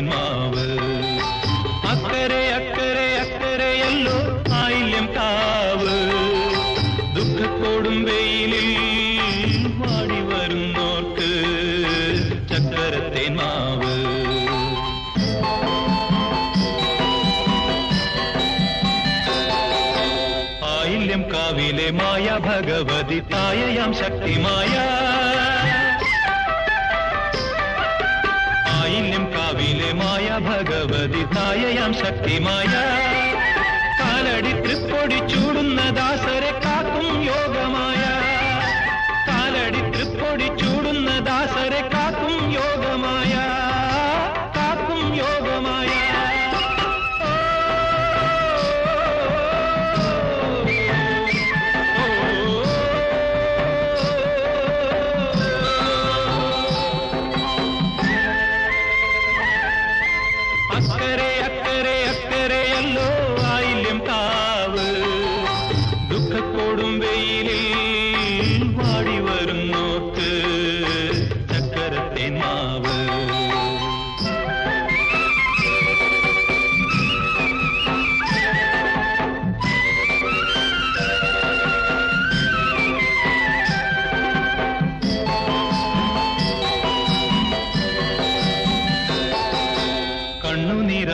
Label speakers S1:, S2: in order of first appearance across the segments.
S1: മാവ്. അക്കരെ അക്കരെ അക്കരെയല്ലോ ആയില്യം കാവ്. ദുഃഖത്തോടും വെയിലിൽ വാടി വരുന്നോർക്ക് ചക്കരത്തെ മാവ്. ആയില്യം കാവിലെ മായ ഭഗവതി തായയാം ശക്തിമായ ആയില്യം കാവിലെ മായ ഭഗവതി തായയാം ശക്തിമായ. കാലടി തൃപ്പൊടി ചൂടുന്ന ദാസരെ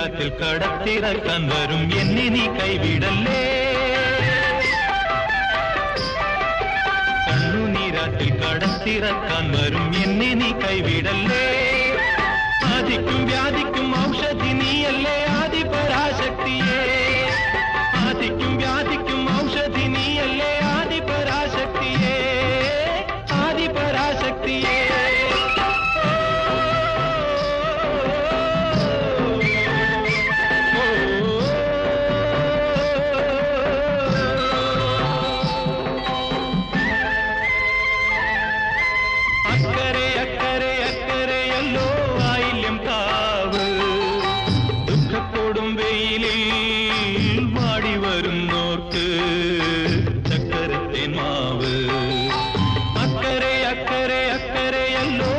S1: காற்றில் கடத்திறக்கம் வரும் என்னை நீ கைவிடல்லே. கண்ணு நீராற்றில் கடத்திறக்கம் வரும் முன்னோர்க்கு சக்கரத்தின் மாவு. அக்கறை அக்கறை அக்கறை எல்லோ.